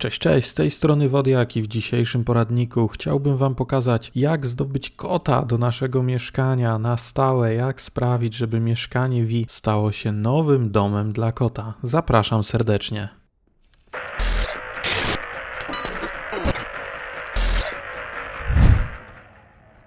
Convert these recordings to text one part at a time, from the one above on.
Cześć, cześć, z tej strony Wodiak i w dzisiejszym poradniku chciałbym Wam pokazać, jak zdobyć kota do naszego mieszkania na stałe, jak sprawić, żeby mieszkanie Wi stało się nowym domem dla kota. Zapraszam serdecznie.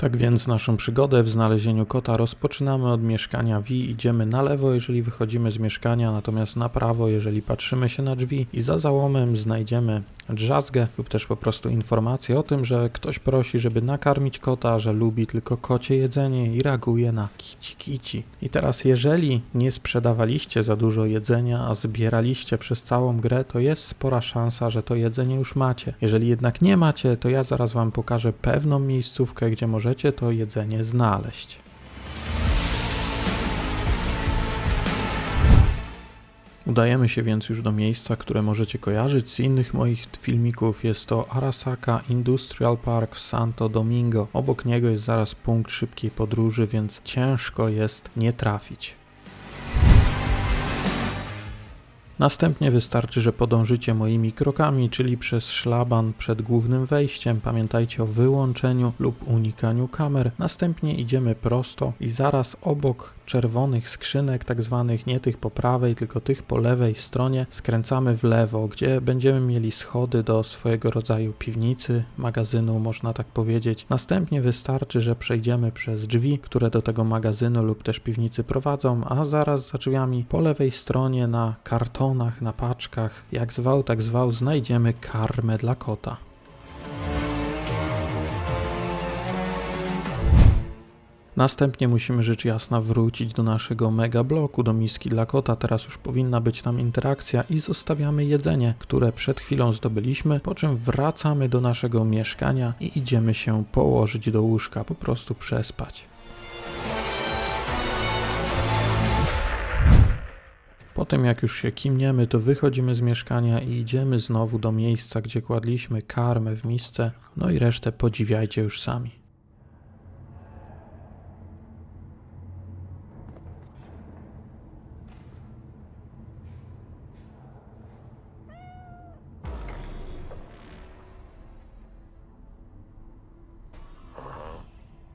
Tak więc naszą przygodę w znalezieniu kota rozpoczynamy od mieszkania Wi. Idziemy na lewo, jeżeli wychodzimy z mieszkania, natomiast na prawo, jeżeli patrzymy się na drzwi i za załomem znajdziemy drzazgę lub też po prostu informację o tym, że ktoś prosi, żeby nakarmić kota, że lubi tylko kocie jedzenie i reaguje na kici kici. I teraz jeżeli nie sprzedawaliście za dużo jedzenia, a zbieraliście przez całą grę, to jest spora szansa, że to jedzenie już macie. Jeżeli jednak nie macie, to ja zaraz wam pokażę pewną miejscówkę, gdzie możecie to jedzenie znaleźć. Udajemy się więc już do miejsca, które możecie kojarzyć z innych moich filmików. Jest to Arasaka Industrial Park w Santo Domingo. Obok niego jest zaraz punkt szybkiej podróży, więc ciężko jest nie trafić. Następnie wystarczy, że podążycie moimi krokami, czyli przez szlaban przed głównym wejściem. Pamiętajcie o wyłączeniu lub unikaniu kamer. Następnie idziemy prosto i zaraz obok czerwonych skrzynek, tak zwanych nie tych po prawej, tylko tych po lewej stronie, skręcamy w lewo, gdzie będziemy mieli schody do swojego rodzaju piwnicy, magazynu, można tak powiedzieć. Następnie wystarczy, że przejdziemy przez drzwi, które do tego magazynu lub też piwnicy prowadzą, a zaraz za drzwiami po lewej stronie na kartonach, na paczkach, jak zwał, tak zwał, znajdziemy karmę dla kota. Następnie musimy rzecz jasna wrócić do naszego mega bloku, do miski dla kota. Teraz już powinna być tam interakcja i zostawiamy jedzenie, które przed chwilą zdobyliśmy, po czym wracamy do naszego mieszkania i idziemy się położyć do łóżka, po prostu przespać. Po tym jak już się kimniemy, to wychodzimy z mieszkania i idziemy znowu do miejsca, gdzie kładliśmy karmę w misce, no i resztę podziwiajcie już sami.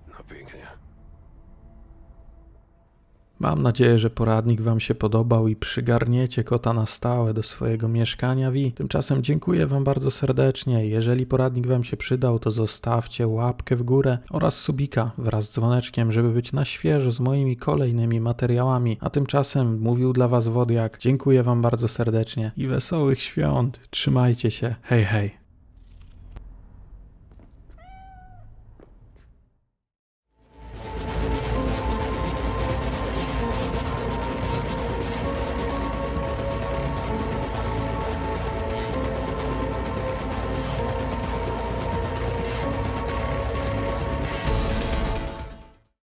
No pięknie. Mam nadzieję, że poradnik Wam się podobał i przygarniecie kota na stałe do swojego mieszkania Wi. Tymczasem dziękuję Wam bardzo serdecznie. Jeżeli poradnik Wam się przydał, to zostawcie łapkę w górę oraz subika wraz z dzwoneczkiem, żeby być na świeżo z moimi kolejnymi materiałami. A tymczasem mówił dla Was Wodiak. Dziękuję Wam bardzo serdecznie i wesołych świąt. Trzymajcie się. Hej, hej.